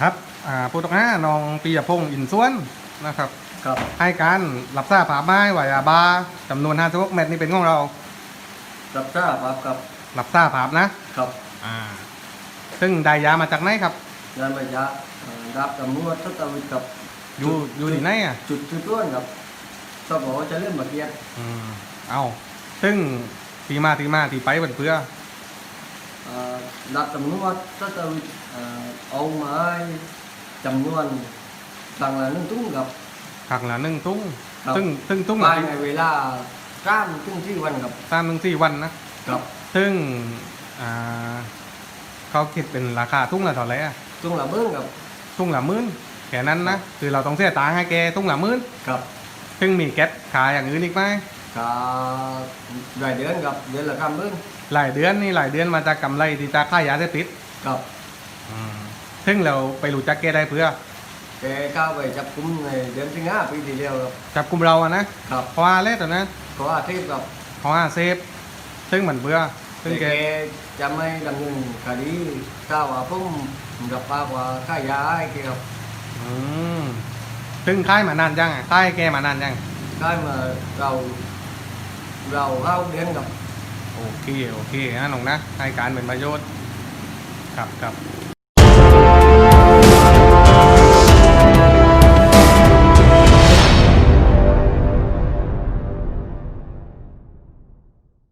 ครับอ่าผู้ต้องหาน้องปียพงศ์อินส่วนนะครับ ครับ ให้การรับทราบผาไม้วายาบาจำนวน56เม็ดนี่เป็นของเรา รับทราบครับครับรับทราบผาบนะ ครับอ่า ซึ่งได้ยามาจากไหนครับงานบรรยาเอ่อรับตำรวจทัตวิทย์กับอยู่อยู่ที่ไหนอะ จุดจุดต้นครับสบจะเริ่มบักเกียรติอืม เอาซึ่งทีมาทีมาทีไปเป็นเพื่อ เอ่อรับตำรวจทัตวิทย์เอ่อเอาไม้จำนวนต่างละหนึ่งตุ้งครับหักละหนึ่งตุ้งครับ ซึ่งซึ่งตุ้งภายในเวลาก้ามตุ้งที่วันครับตามหนึ่งสี่วันนะครับซึ่งอ่าเขาคิดเป็นราคาทุ่งละเท่าไหร่อะตุ้งละเบิ้งครับทุ่งละหมื่นแค่นั้นนะ คือเราต้องเสียตังค์ให้แกทุ่งละหมื่นครับซึ่งมีแก๊สขายอย่างอื่นอีกไหม ก็รายเดือนครับเดือนละคำเบิ้งหลายเดือนนี่หลายเดือนมาจากกำไรที่จะค่ายยาเสพติดครับซึ่งเราไปรู้จักแกได้เพื่อแกเข้าไปจับกุมในเดือนสิงหาปีที่แล้วครับจับกลุ่มเราอะนะครับเพราะว่าเล่ตอนนั้นขออาทิตย์ครับเพราะว่าเซฟซึ่งเหมือนเพื่อซึ่งแต่แกแกจะไม่ดำเนินคดีถ้าว่าผมกับป้าว่าค่ายาให้แกครับอืมซึ่งค่ายมานานยังอะค่ายแกมานานยังค่ายมาเรา เราเข้าเดือนกับ โอเค โอเคนะน้องนะ ให้การเป็นประโยชน์ ครับครับ